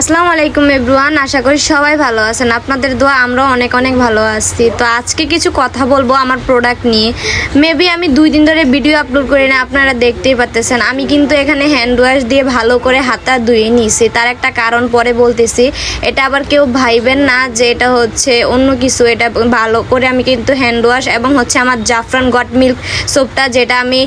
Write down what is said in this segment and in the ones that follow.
আসসালামু আলাইকুম এভরিওয়ান, আশা করি সবাই ভালো আছেন। আপনাদের দোয়া, আমরাও অনেক অনেক ভালো আছি। তো আজকে কিছু কথা বলব আমার প্রোডাক্ট নিয়ে। মেবি আমি দুই দিন ধরে ভিডিও আপলোড করি না আপনারা দেখতেই পাচ্তেছেন আমি কিন্তু এখানে হ্যান্ড ওয়াশ দিয়ে ভালো করে হাতা ধুয়ে নিয়েছি তার একটা কারণ পরে বলতেছি। এটা আবার কেউ ভাইবেন না যে এটা হচ্ছে অন্য কিছু। এটা ভালো করে আমি কিন্তু হ্যান্ড ওয়াশ এবং হচ্ছে আমার জাফরান গট মিল্ক সোপটা যেটা আমি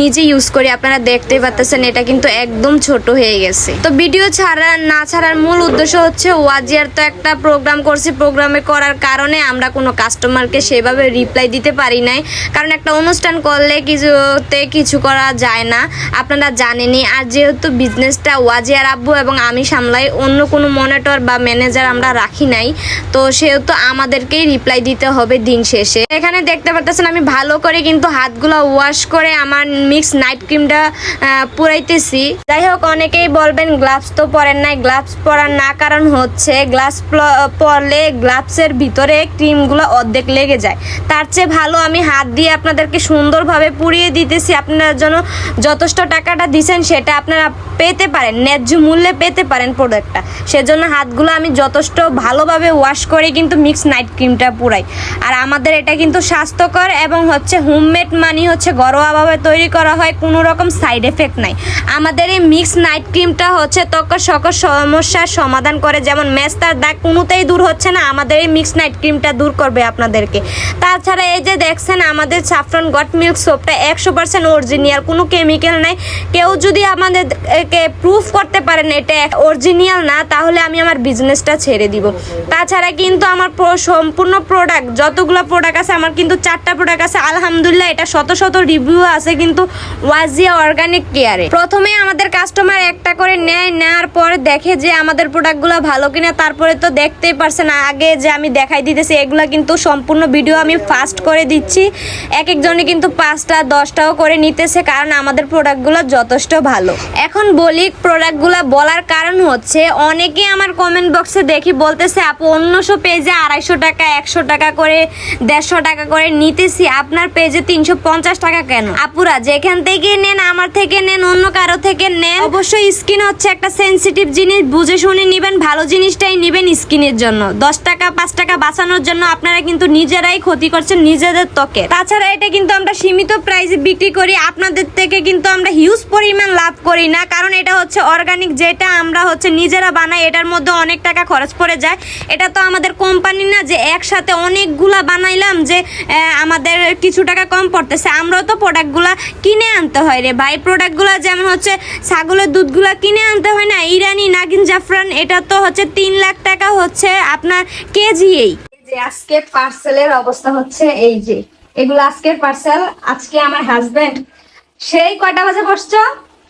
নিজে ইউজ করি। আপনারা দেখতেই পাচ্তেছেন এটা কিন্তু একদম ছোট হয়ে গেছে। তো ভিডিও ছাড়া না ছাড়ার মূল উদ্দেশ্য হচ্ছে ওয়াজিয়ার তো একটা প্রোগ্রাম করছি, প্রোগ্রামে করার কারণে আমরা কোনো কাস্টমারকে সেভাবে রিপ্লাই দিতে পারি নাই। কারণ একটা অনুষ্ঠান করলে কিছুতে কিছু করা যায় না, আপনারা জানেনই। আর যেহেতু বিজনেসটা ওয়াজিয়ার আব্বু এবং আমি সামলাই, অন্য কোনো মনিটর বা ম্যানেজার আমরা রাখি নাই, তো সেহেতু আমাদেরকেই রিপ্লাই দিতে হবে দিন শেষে। এখানে দেখতে পারতেছেন আমি ভালো করে কিন্তু হাতগুলো ওয়াশ করে আমার মিক্স নাইট ক্রিমটা পুরাইতেছি। যাই হোক, অনেকেই বলবেন গ্লাভস তো পরেন নাই গ্লাভস পরার না কারণ হচ্ছে গ্লাভস পরলে গ্লাভসের ভিতরে ক্রিমগুলো অর্ধেক লেগে যায়। তার চেয়ে ভালো আমি হাত দিয়ে আপনাদেরকে সুন্দরভাবে পুড়িয়ে দিতেছি। আপনার যেন যথেষ্ট টাকাটা দিছেন সেটা আপনারা পেতে পারেন, ন্যায্য মূল্যে পেতে পারেন প্রোডাক্টটা। সেজন্য হাতগুলো আমি যথেষ্ট ভালোভাবে ওয়াশ করে কিন্তু মিক্স নাইট ক্রিমটা পুরাই। আর আমাদের এটা কিন্তু স্বাস্থ্যকর এবং হচ্ছে হোমমেড মানি হচ্ছে ঘরোয়াভাবে তৈরি করা হয়, কোনো রকম সাইড এফেক্ট নাই। আমাদের এই মিক্স নাইট ক্রিমটা হচ্ছে ত্বকের সকল সমস্যার সমাধান করে, যেমন মেস্তার দাগ কোনোতেই দূর হচ্ছে না, আমাদের এই মিক্স নাইট ক্রিমটা দূর করবে আপনাদেরকে। তাছাড়া এই যে দেখছেন, আমাদের সাফরন গট মিল্ক সোপটা একশো পার্সেন্ট অরিজিনাল কোনো কেমিক্যাল নাই। কেউ যদি আমাদেরকে প্রুফ করতে পারেন এটা অরিজিনাল না, তাহলে আমি আমার বিজনেসটা ছেড়ে দিব। তাছাড়া কিন্তু আমার সম্পূর্ণ প্রোডাক্ট যতগুলো প্রোডাক্ট আছে, আমার কিন্তু চারটা প্রোডাক্ট আছে। আলহামদুলিল্লাহ, এটা শত শত রিভিউ আছে, কিন্তু ওয়াজিয়া অর্গানিক কেয়ারে প্রথমে আমাদের কাস্টমার একটা করে নেয়, নেওয়ার পর দেখে যে আমাদের প্রোডাক্টগুলো ভালো কিনা তারপরে তো দেখতেই পারছেন, আগে যে আমি দেখাই দিতেছি, এগুলো কিন্তু সম্পূর্ণ ভিডিও আমি ফাস্ট করে দিচ্ছি। এক একজনে কিন্তু পাঁচটা, দশটাও করে নিতেছে কারণ আমাদের প্রোডাক্টগুলো যথেষ্ট ভালো। এখন বলি প্রোডাক্টগুলো বলার কারণ হচ্ছে, অনেকে আমার কমেন্ট বক্সে দেখি বলতেছে, আপু, অন্যশো পেজে আড়াইশো টাকা, একশো টাকা করে, দেড়শো টাকা করে নিতেছি, আপনার পেজে তিনশো পঞ্চাশ টাকা কেন? আপুরা, যেখান থেকে নেন, আমার থেকে নেন, অন্য কারও থেকে নেন। অবশ্যই স্কিন হচ্ছে একটা সেনসিটিভ জিনিস বুঝে শুনে নেবেন, ভালো জিনিসটাই নেবেন স্কিনের জন্য। দশ টাকা, পাঁচ টাকা বাঁচানোর জন্য আপনারা কিন্তু নিজেরাই ক্ষতি করছেন নিজেদের ত্বকে। তাছাড়া এটা কিন্তু আমরা সীমিত প্রাইসে বিক্রি করি, আপনাদের থেকে কিন্তু আমরা হিউজ পরিমাণ লাভ করি না, কারণ এটা হচ্ছে অর্গানিক যেটা আমরা হচ্ছে নিজেরা বানাই, এটার মধ্যে অনেক টাকা খরচ পড়ে যায়। এটা তো আমাদের কোম্পানি না যে একসাথে অনেকগুলা বানাইলাম যে আমাদের কিছু টাকা কম পড়তেছে। আমরাও তো প্রোডাক্টগুলা কিনে আনতে হয় রে ভাই। প্রোডাক্টগুলো যেমন হচ্ছে ছাগলের দুধগুলা কিনে আনতে হয় না, ইরানি নাগিন জাফরান এটা তো হচ্ছে তিন লাখ টাকা হচ্ছে আপনার কেজি এই যে আজকে পার্সেলের অবস্থা হচ্ছে এই যে। এগুলো আজকের পার্সেল আজকে আমার হাজবেন্ড সেই কয়টা বাজে বসছো?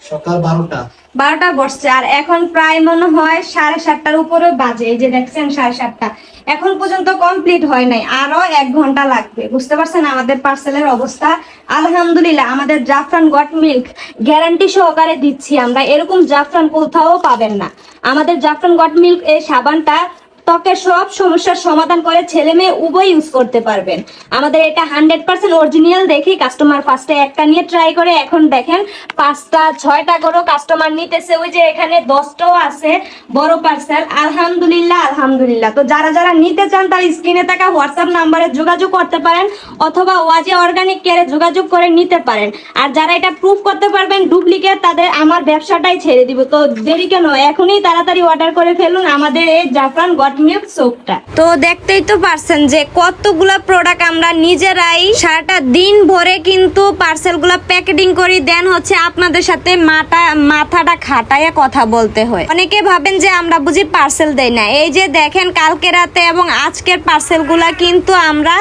সকাল বারোটা। বারোটা বসছে, আর এখন প্রায় মনে হয় সাড়ে সাতটার উপরে বাজে, এই যে দেখছেন সাড়ে সাতটা। এখন পর্যন্ত কমপ্লিট হয় নাই আরও এক ঘণ্টা লাগবে, বুঝতে পারছেন আমাদের পার্সেলের অবস্থা? আলহামদুলিল্লাহ, আমাদের জাফরান গট মিল্ক গ্যারান্টি সহকারে দিচ্ছি আমরা, এরকম জাফরান কোথাও পাবেন না। আমাদের জাফরান গট মিল্ক এই সাবানটা ত্বকের সব সমস্যার সমাধান করে ছেলে মেয়ে উভয় ইউজ করতে পারবেন। আমাদের এটা হান্ড্রেড পার্সেন্ট অরিজিনাল দেখেই কাস্টমার ফার্স্টে একটা নিয়ে ট্রাই করে। এখন দেখেন, পাঁচটা, ছয়টা করেও কাস্টমার নিতেছে। ওই যে এখানে দশটাও আছে, বড় পার্সেল আলহামদুলিল্লাহ আলহামদুলিল্লাহ। তো যারা যারা নিতে চান, তার স্ক্রিনে থাকা হোয়াটসঅ্যাপ নাম্বারে যোগাযোগ করতে পারেন, অথবা ওয়াজে অর্গানিক কেয়ারে যোগাযোগ করে নিতে পারেন। আর যারা এটা প্রুফ করতে পারবেন ডুপ্লিকেট তাদের আমার ব্যবসাটাই ছেড়ে দিব। তো দেরি কেন? এখনই তাড়াতাড়ি অর্ডার করে ফেলুন। আমাদের এই জাফরান গট মিল্ক সোপটা তো দেখতেই তো পারছেন যে কতগুলা প্রোডাক্ট আমরা নিজেরাই সারাটা দিন ভরে কিন্তু পার্সেলগুলা প্যাকেটিং করি দেন হচ্ছে আপনাদের সাথে মাথা, মাথাটা খাটাইয়া কথা বলতে হয়। অনেকে ভাবেন যে আমরা বুঝি পার্সেল দেই না। এই যে দেখেন কালকে রাতে এবং আজকের পার্সেলগুলা কিন্তু আমরা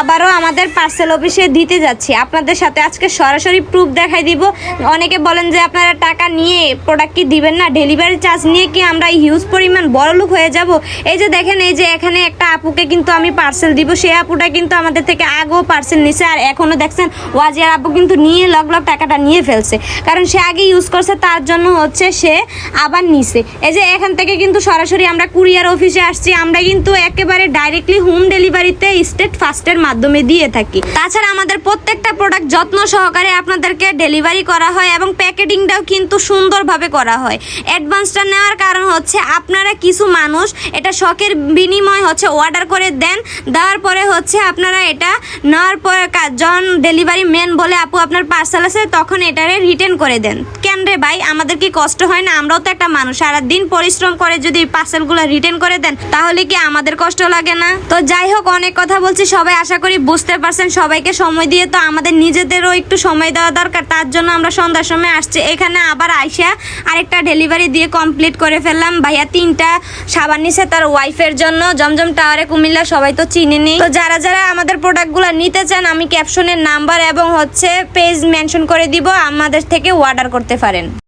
আবারও আমাদের পার্সেল অফিসে দিতে যাচ্ছি। আপনাদের সাথে আজকে সরাসরি প্রুফ দেখাই দিব। অনেকে বলেন যে আপনারা টাকা নিয়ে প্রোডাক্ট কি দিবেন না? ডেলিভারি চার্জ নিয়ে কি আমরা হিউজ পরিমাণ বড় লোক হয়ে যাব? এই যে দেখেন, এই যে এখানে একটা আপুকে কিন্তু আমি পার্সেল দিব। সেই আপুটা কিন্তু আমাদের থেকে আগেও পার্সেল নিছে, আর এখনও দেখছেন, ওয়াজিয়ার আপু কিন্তু নিয়ে লগ লগ টাকাটা নিয়ে ফেলছে। কারণ সে আগে ইউজ করছে, তার জন্য হচ্ছে সে আবার নিছে। এই যে এখান থেকে কিন্তু সরাসরি আমরা কুরিয়ার অফিসে আসছি, আমরা কিন্তু একেবারে ডাইরেক্টলি হোম ডেলিভারিতে স্টেট ফাস্টের মাধ্যমে দিয়ে থাকি। তাছাড়া আমাদের প্রত্যেকটা প্রোডাক্ট যত্ন সহকারে আপনাদেরকে ডেলিভারি করা হয় এবং প্যাকেটিংটাও কিন্তু সুন্দরভাবে করা হয়। অ্যাডভান্সটা নেওয়ার কারণ হচ্ছে আপনারা কিছু মানুষ, এটা শখের বিনিময় হচ্ছে অর্ডার করে দেন। দেওয়ার পরে হচ্ছে আপনারা এটা নেওয়ার পর জন ডেলিভারি ম্যান বলে আপু আপনার পার্সেল আছে, তখন এটারে রিটার্ন করে দেন। কেন রে ভাই? আমাদের কি কষ্ট হয় না? আমরাও তো একটা মানুষ। সারাদিন পরিশ্রম করে যদি পার্সেলগুলো রিটার্ন করে দেন, তাহলে কি আমাদের কষ্ট লাগে না? তো যাই হোক, অনেক কথা বলছি। সবাই আশা করি বুঝতে পারছেন। সবাইকে সময় দিয়ে তো আমাদের নিজেদেরও একটু সময় দেওয়া দরকার। তার জন্য আমরা সন্ধ্যার সময় আসছি। এখানে আবার আইসা আরেকটা ডেলিভারি দিয়ে কমপ্লিট করে ফেললাম। ভাইয়া তিনটা সাবান নিছে তার ওয়াইফের জন্য। জমজম টাওয়ারে কুমিল্লা সবাই তো চিনে নি তো যারা যারা আমাদের প্রোডাক্টগুলো নিতে চান, আমি ক্যাপশনের নাম্বার এবং হচ্ছে পেজ মেনশন করে দিব। আমাদের থেকে অর্ডার করতে পারেন